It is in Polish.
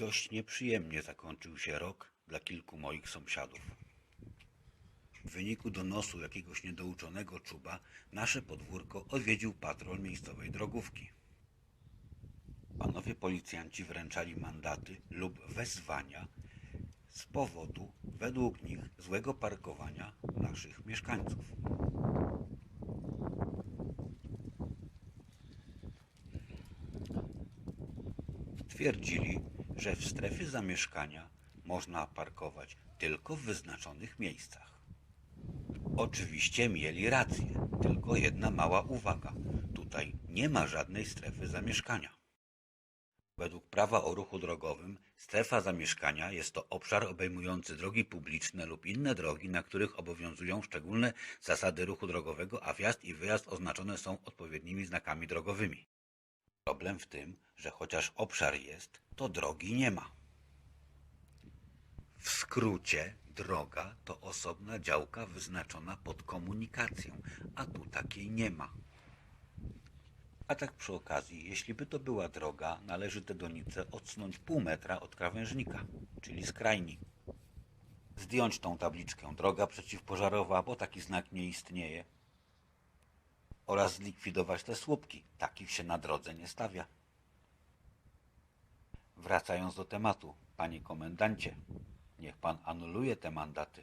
Dość nieprzyjemnie zakończył się rok dla kilku moich sąsiadów. W wyniku donosu jakiegoś niedouczonego czuba nasze podwórko odwiedził patrol miejscowej drogówki. Panowie policjanci wręczali mandaty lub wezwania z powodu, według nich, złego parkowania naszych mieszkańców. Twierdzili, że w strefie zamieszkania można parkować tylko w wyznaczonych miejscach. Oczywiście mieli rację, tylko jedna mała uwaga. Tutaj nie ma żadnej strefy zamieszkania. Według prawa o ruchu drogowym strefa zamieszkania jest to obszar obejmujący drogi publiczne lub inne drogi, na których obowiązują szczególne zasady ruchu drogowego, a wjazd i wyjazd oznaczone są odpowiednimi znakami drogowymi. Problem w tym, że chociaż obszar jest, to drogi nie ma. W skrócie, droga to osobna działka wyznaczona pod komunikację, a tu takiej nie ma. A tak przy okazji, jeśli by to była droga, należy tę donicę odsunąć pół metra od krawężnika, czyli skrajni. Zdjąć tą tabliczkę droga przeciwpożarowa, bo taki znak nie istnieje. Oraz zlikwidować te słupki, takich się na drodze nie stawia. Wracając do tematu, panie komendancie, niech pan anuluje te mandaty.